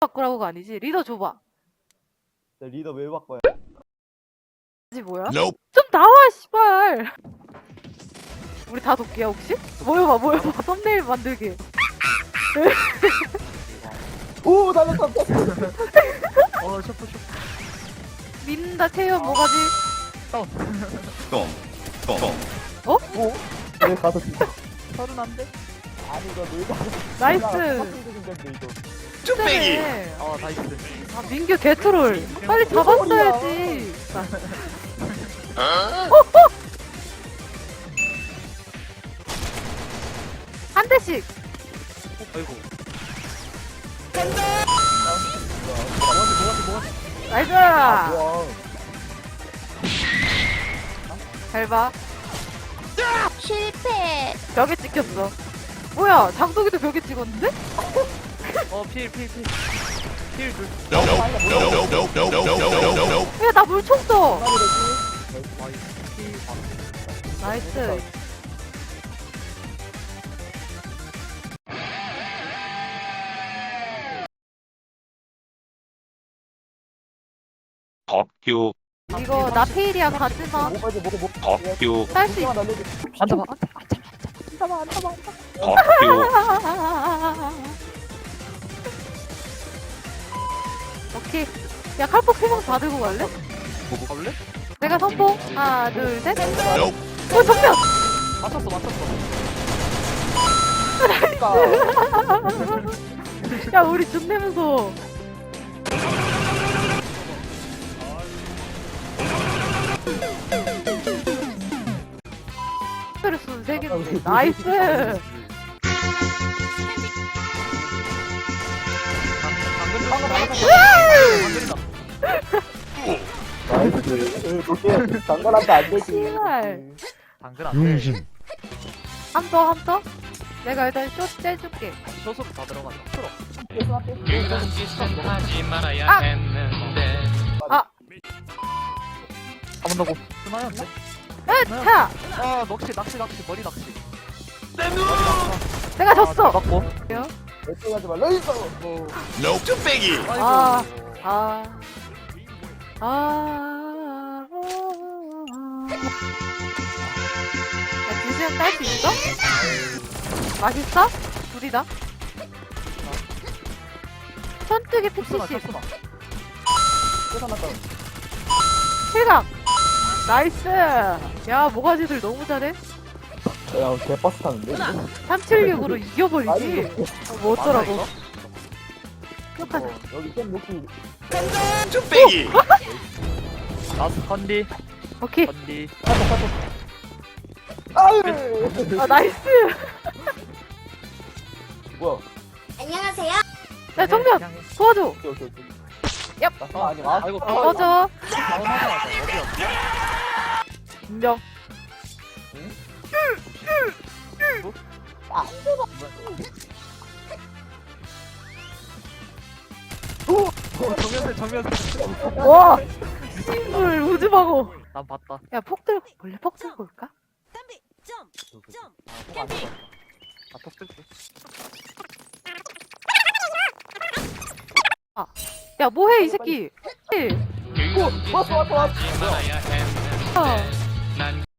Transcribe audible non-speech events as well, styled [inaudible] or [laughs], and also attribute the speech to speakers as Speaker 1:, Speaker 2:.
Speaker 1: 바꾸라고가 아니지 리더 줘봐
Speaker 2: 나 리더 왜
Speaker 1: 바꿔야지? 뭐야?
Speaker 3: Nope.
Speaker 1: 좀 나와 씨발 우리 다 돕기야 혹시? 모여봐 모여봐 [laughs] 썸네일 만들기 [laughs]
Speaker 2: 오 날렸다 [laughs]
Speaker 4: 어 셔프 셔프
Speaker 1: 민다 태연 뭐가지?
Speaker 3: 똥. 똥.
Speaker 2: 오? 왜 가서 진짜
Speaker 4: 서른 안돼?
Speaker 2: 아니 이거 놀다
Speaker 1: 나이스.
Speaker 3: 쭈빼기.
Speaker 1: 그래.
Speaker 4: 어 나이스
Speaker 1: 아 민규 개트롤. 빨리 잡았어야지. 한 대씩.
Speaker 4: 아이고 간다!
Speaker 1: 아, 나이스!
Speaker 2: 와,
Speaker 1: 잘 봐.
Speaker 5: 실패.
Speaker 1: 벽에 찍혔어. 뭐야, 장독이도 벽에 찍었는데?
Speaker 4: 어, 필, 필, 필. 필 둘.
Speaker 1: 야, 나 물총 써!
Speaker 4: 나이스.
Speaker 3: 덕규.
Speaker 1: 이거 나페일이야 가지마.
Speaker 2: 뭐
Speaker 3: 덕규.
Speaker 1: 딸 수 있어.
Speaker 2: 날려줘
Speaker 4: 앉아봐
Speaker 3: 덕규.
Speaker 1: 오케이. 야 칼폭 세명 다 들고 갈래?
Speaker 4: 뭐 가볼래?
Speaker 1: 내가 선봉. 하나 둘 셋. 어 정면.
Speaker 4: 맞췄어 맞췄어 [laughs]
Speaker 1: 야 우리 존내면서. 나이스.
Speaker 2: 나이스 그게 장관한테 안 되지
Speaker 1: 씨발.
Speaker 4: 당근 안돼
Speaker 1: 한 더, 한 더? 내가 일단 쇼 째줄게.
Speaker 4: 쇼스로 다 들어가자 풀어
Speaker 6: 그런 짓은 하지 말아야
Speaker 1: 아!
Speaker 6: 했는데
Speaker 4: 한번 더고 스나였네
Speaker 1: 으, 차!
Speaker 4: 아 낚시 낚시 낚시 머리 낚시
Speaker 1: 내가 졌어!
Speaker 4: 맞고
Speaker 2: 걱정하지 말라 이거
Speaker 3: No. 쭈빼기.
Speaker 1: 아, 아, 아. 야, 두 시간 딸수 있어? 맛있어? 둘이다. 패치시
Speaker 4: 쇼스나
Speaker 2: 끝났다
Speaker 1: 실각! 나이스! 야, 모가지들 너무 잘해.
Speaker 2: 야 개버스 타는데
Speaker 1: 376으로 이겨버리지. 어, 뭐 어쩌라고.
Speaker 2: 어, 여기 좀 높이
Speaker 3: 쭈빼기. [laughs]
Speaker 4: 나스 컨디
Speaker 1: 오케이.
Speaker 4: 컨디
Speaker 2: 아유
Speaker 1: 아, 나이스! [laughs]
Speaker 2: 뭐야
Speaker 5: 안녕하세요.
Speaker 1: 야, 정면! 도와줘!
Speaker 2: 오케이 오케이 오케이
Speaker 1: 얍.
Speaker 2: 아, 아니 아
Speaker 4: 아이고
Speaker 1: 도와줘!
Speaker 4: 다운하자마자 어디였지?
Speaker 1: 인정.
Speaker 4: 정면세 정면세
Speaker 1: 와! 신물 우즈마고.
Speaker 4: 난 봤다
Speaker 1: 야, 폭 들고, 원래 폭 들고 올까?
Speaker 4: 아폭 쓸게
Speaker 1: 야, 뭐해, 이 새끼!
Speaker 6: 그런 짓은 하지 말아야 sal